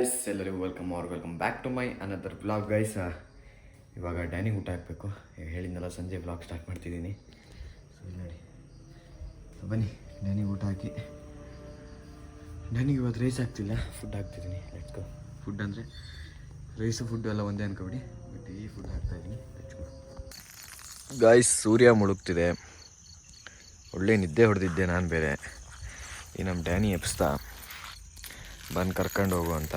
Guys ಎಲ್ಲರಿಗೂ welcome ಅವ್ರ welcome back to my another blog guys ಇವಾಗ ಡ್ಯಾನಿಗೆ ಊಟ ಹಾಕಬೇಕು. ಹೇಳಿದ್ನಲ್ಲ, ಸಂಜೆ ಬ್ಲಾಗ್ ಸ್ಟಾರ್ಟ್ ಮಾಡ್ತಿದ್ದೀನಿ. ಸೊ ನೋಡಿ. ಬನ್ನಿ ಡ್ಯಾನಿಗೆ ಊಟ ಹಾಕಿ. ಡ್ಯಾನಿಗೆ ಇವತ್ತು ರೈಸ್ ಆಗ್ತಿಲ್ಲ ಫುಡ್ ಹಾಕ್ತಿದ್ದೀನಿ. ಗೋ ಫುಡ್ ಅಂದರೆ ರೈಸು ಫುಡ್ ಎಲ್ಲ ಒಂದೇ ಅನ್ಕೊಬಿಡಿ. ಬಟ್ ಈ ಫುಡ್ ಹಾಕ್ತಾ ಇದ್ದೀನಿ. ಗಾಯ್ಸ್ ಸೂರ್ಯ ಮುಳುಗ್ತಿದೆ. ಒಳ್ಳೆ ನಿದ್ದೆ ಹೊಡೆದಿದ್ದೆ ನಾನು ಬೇರೆ. ಈ ನಮ್ಮ ಡ್ಯಾನಿ ಎಬ್ಸ್ತಾ. ಬಂದು ಕರ್ಕೊಂಡು ಹೋಗು ಅಂತ.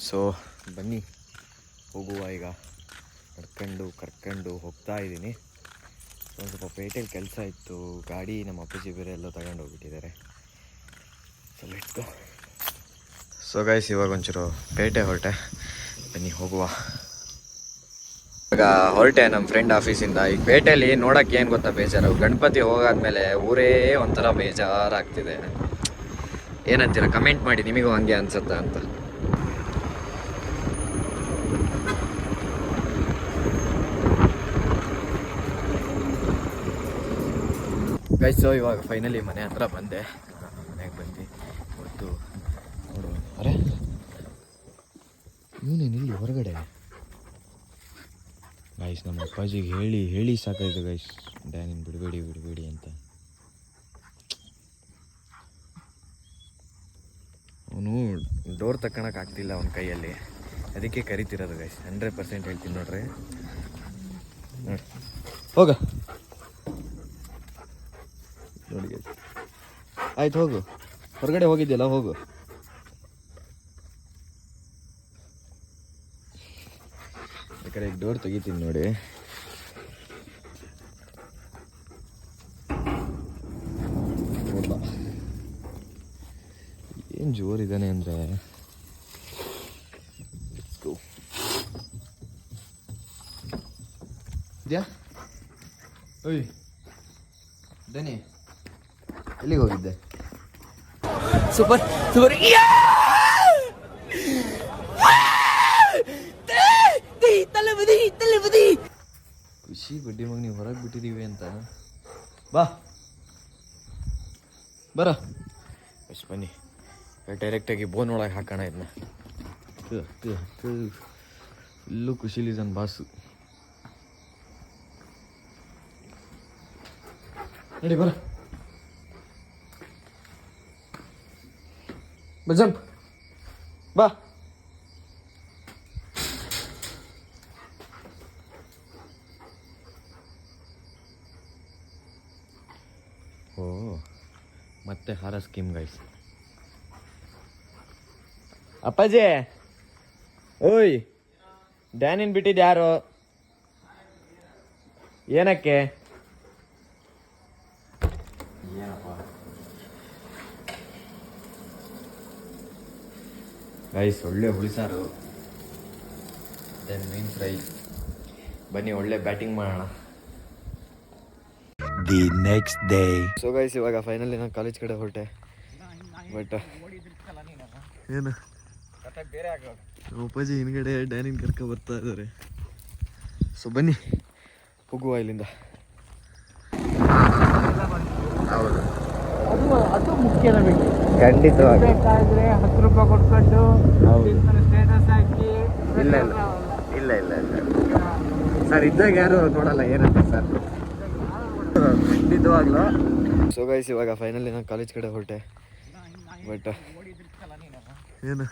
ಸೊ ಬನ್ನಿ. ಹೋಗುವ ಈಗ. ಕರ್ಕೊಂಡು ಕರ್ಕೊಂಡು ಹೋಗ್ತಾ ಇದ್ದೀನಿ. ಒಂದು ಸ್ವಲ್ಪ ಪೇಟೆಯಲ್ಲಿ ಕೆಲಸ ಇತ್ತು. ಗಾಡಿ ನಮ್ಮ ಅಪ್ಪಾಜಿ ಬೇರೆ ಎಲ್ಲ ತಗೊಂಡು ಹೋಗ್ಬಿಟ್ಟಿದ್ದಾರೆ. ಸೊ ಲೆಟ್ಸ್ ಸೊ ಗೈಸ್ ಇವಾಗ ಒಂಚೂರು ಪೇಟೆ ಹೊರಟೆ. ಬನ್ನಿ, ಹೋಗುವ. ಇವಾಗ ಹೊರಟೆ ನಮ್ಮ ಫ್ರೆಂಡ್ ಆಫೀಸಿಂದ ಈಗ ಪೇಟೆಯಲ್ಲಿ ನೋಡಕ್ಕೆ ಏನು ಗೊತ್ತಾ ಬೇಜಾರು? ಗಣಪತಿ ಹೋಗಾದ್ಮೇಲೆ ಊರೇ ಒಂಥರ ಬೇಜಾರಾಗ್ತಿದೆ. ಏನಂತೀರ? ಕಮೆಂಟ್ ಮಾಡಿ, ನಿಮಗೂ ಹಂಗೆ ಅನ್ಸುತ್ತಾ ಅಂತ. ಸೊ ಇವಾಗ ಫೈನಲಿ ಮನೆ ಹತ್ರ ಬಂದೆ. ಮನೆಗೆ ಬಂದು ಇವತ್ತು ನೋಡು ಅರೆ ಇವನೇನು ಇಲ್ಲಿ ಹೊರಗಡೆ? ಗೈಸ್ ನಮ್ಮ ಅಪ್ಪಾಜಿಗೆ ಹೇಳಿ ಹೇಳಿ ಸಾಕಾಯಿತು ಗೈಸ್ ಡ್ಯಾನಿನ್ ಬಿಡಬೇಡಿ ಬಿಡಬೇಡಿ ಅಂತ. ಅವನು ಡೋರ್ ತಕ್ಕಳಕ್ಕೆ ಆಗ್ತಿಲ್ಲ ಅವನ ಕೈಯಲ್ಲಿ. ಅದಕ್ಕೆ ಕರಿತಿರೋದು ಗೈಸ್ ಹಂಡ್ರೆಡ್ ಪರ್ಸೆಂಟ್ ಹೇಳ್ತೀನಿ ನೋಡ್ರಿ. ನೋಡಿ. ಹೋಗ. ನೋಡಿ ಆಯ್ತು ಹೋಗು. ಹೊರಗಡೆ ಹೋಗಿದ್ಯಲ್ಲ, ಹೋಗು. ಯಾಕಂದ್ರೆ ಡೋರ್ ತೆಗಿತೀನಿ ನೋಡಿ. ಏನು ಜೋರಿದ್ದಾನೆ ಅಂದರೆ? ಇದ್ಯಾ? ಓಯ್ ದನಿ ಎಲ್ಲಿಗೆ ಹೋಗಿದ್ದೆ? ಸೂಪರ್ ಸೂಪರ್ ಖುಷಿ ಬಡ್ಡಿ ಮಗ ನೀವು ಹೊರಗೆ ಬಿಟ್ಟಿದ್ದೀವಿ ಅಂತ. ಬಾ. ಬರ. ಬನ್ನಿ. ಡೈರೆಕ್ಟಾಗಿ ಬೋನ್ ಒಳಗೆ ಹಾಕೋಣ ಇದನ್ನ ಇಲ್ಲೂ ಖುಷಿಲಿ ನನ್ನ ಬಾಸು. ನಡಿ, ಬರ. ಬಾ, ಜಂಪ್. ಬಾ. ಓ, ಮತ್ತೆ ಹಾರ ಸ್ಕೀಮ್ ಗೈಸ್ ಅಪ್ಪಾಜಿ. ಓಯ್. ಡ್ಯಾನಿನ್ ಬಿಟ್ಟಿದ್ದು ಯಾರು? ಏನಕ್ಕೆ? ಗೈಸ್ ಒಳ್ಳೆ ಹುಳಿಸಾರು ದೆನ್ ಮೀನ್ ಫ್ರೈ ಬನ್ನಿ ಒಳ್ಳೆ ಬ್ಯಾಟಿಂಗ್ ಮಾಡೋಣ. The next day so guys ಇವಾಗ ಫೈನಲಿ ನಾನು ಕಾಲೇಜ್ ಕಡೆ ಹೊರಟೆ. ಬಟ್ ಏನು? ಅಪ್ಪಾಜಿ ಹಿಂದ್ಗಡೆ ಡ್ಯಾನಿನ್ ಕರ್ಕ ಬರ್ತಾ ಇದಾರೆ. ಸೊ ಬನ್ನಿ ಹೋಗುವ ಇಲ್ಲಿಂದ. ಹೌದು. ಅದು ಅದು ಮುಖ್ಯ ನಮಗೆ. ಖಂಡಿತವಾಗಿ. ಬೇಕಾದ್ರೆ ಹತ್ತು ರೂಪಾಯಿ ಕೊಟ್ಕೊಂಡು. ಸ್ಟೇಟಸ್ ಹಾಕಿ ಇಲ್ಲ ಇಲ್ಲ. ಇಲ್ಲ ಇಲ್ಲ ಇಲ್ಲ. ಸರ್ ಇದ್ದಾಗ ಯಾರು ನೋಡಲ್ಲ ಏನಂತ ಸರ್? ಖಂಡಿತವಾಗ್ಲು. ಸೊ ಗೈಸ್ ಇವಾಗ ಫೈನಲಿ ನಾನು ಕಾಲೇಜ್ ಕಡೆ ಹೊರಟೆ. ಬಟ್ ಏನು?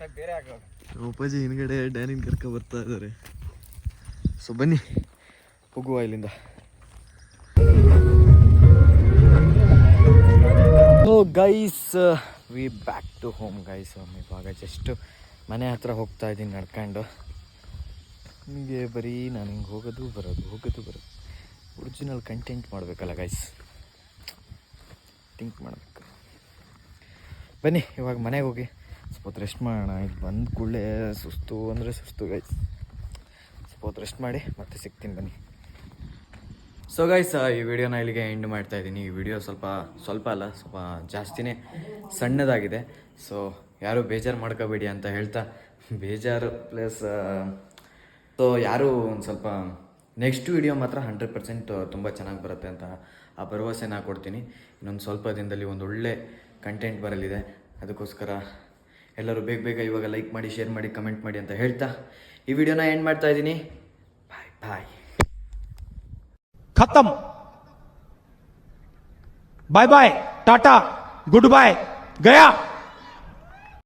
ಆಗೋದು ಅಪ್ಪಾಜಿ ಹಿಂದ್ಗಡೆ ಡ್ಯಾನಿನ ಕರ್ಕ ಬರ್ತಾ ಇದ್ದಾರೆ ಸೊ ಬನ್ನಿ. ಹೋಗುವ ಇಲ್ಲಿಂದ. Guys we back to home guys ಇವಾಗ ಜಸ್ಟ್ ಮನೆ ಹತ್ರ ಹೋಗ್ತಾ ಇದ್ದೀನಿ, ನಡ್ಕೊಂಡು. ನಿಮಗೆ ಬರೀ ನಾನು ಹಿಂಗೆ ಹೋಗೋದು, ಬರೋದು ಹೋಗೋದು, ಬರೋದು. ಒರಿಜಿನಲ್ ಕಂಟೆಂಟ್ ಮಾಡಬೇಕಲ್ಲ ಗೈಸ್ ಥಿಂಕ್ ಮಾಡಬೇಕು. ಬನ್ನಿ, ಇವಾಗ ಮನೆಗೆ ಹೋಗಿ. ಸ್ವಲ್ಪ ರೆಸ್ಟ್ ಮಾಡೋಣ. ಇಲ್ಲಿ ಬಂದ ಕೂಡಲೇ ಸುಸ್ತು ಅಂದರೆ ಸುಸ್ತು ಗೈಸ್ ಸ್ವಲ್ಪ ರೆಸ್ಟ್ ಮಾಡಿ ಮತ್ತೆ ಸಿಗ್ತೀನಿ ಬನ್ನಿ. ಸೊ ಗೈಸ್ ಈ ವಿಡಿಯೋನ ಇಲ್ಲಿಗೆ ಎಂಡ್ ಮಾಡ್ತಾ ಇದ್ದೀನಿ. ಈ ವಿಡಿಯೋ ಸ್ವಲ್ಪ ಸ್ವಲ್ಪ ಅಲ್ಲ, ಸ್ವಲ್ಪ ಜಾಸ್ತಿನೇ ಸಣ್ಣದಾಗಿದೆ. ಸೊ ಯಾರು ಬೇಜಾರು ಮಾಡ್ಕೋಬೇಡಿ ಅಂತ ಹೇಳ್ತಾ, ಬೇಜಾರು ಪ್ಲಸ್ ಸೊ ಯಾರು ಒಂದು ಸ್ವಲ್ಪ ನೆಕ್ಸ್ಟ್ ವಿಡಿಯೋ ಮಾತ್ರ ಹಂಡ್ರೆಡ್ ಪರ್ಸೆಂಟ್ ತುಂಬ ಚೆನ್ನಾಗಿ ಬರುತ್ತೆ ಅಂತ ಆ ಭರವಸೆ ನಾ ಕೊಡ್ತೀನಿ. ಇನ್ನೊಂದು ಸ್ವಲ್ಪ ದಿನದಲ್ಲಿ ಒಂದು ಒಳ್ಳೆ ಕಂಟೆಂಟ್ ಬರಲಿದೆ. ಅದಕ್ಕೋಸ್ಕರ ಎಲ್ಲರೂ ಬೇಗ ಬೇಗ ಇವಾಗ ಲೈಕ್ ಮಾಡಿ ಶೇರ್ ಮಾಡಿ ಕಮೆಂಟ್ ಮಾಡಿ ಅಂತ ಹೇಳ್ತಾ ಈ ವಿಡಿಯೋನ ಎಂಡ್ ಮಾಡ್ತಾ ಇದ್ದೀನಿ. Bye bye ಖತಮ್. Bye bye tata good bye Gaya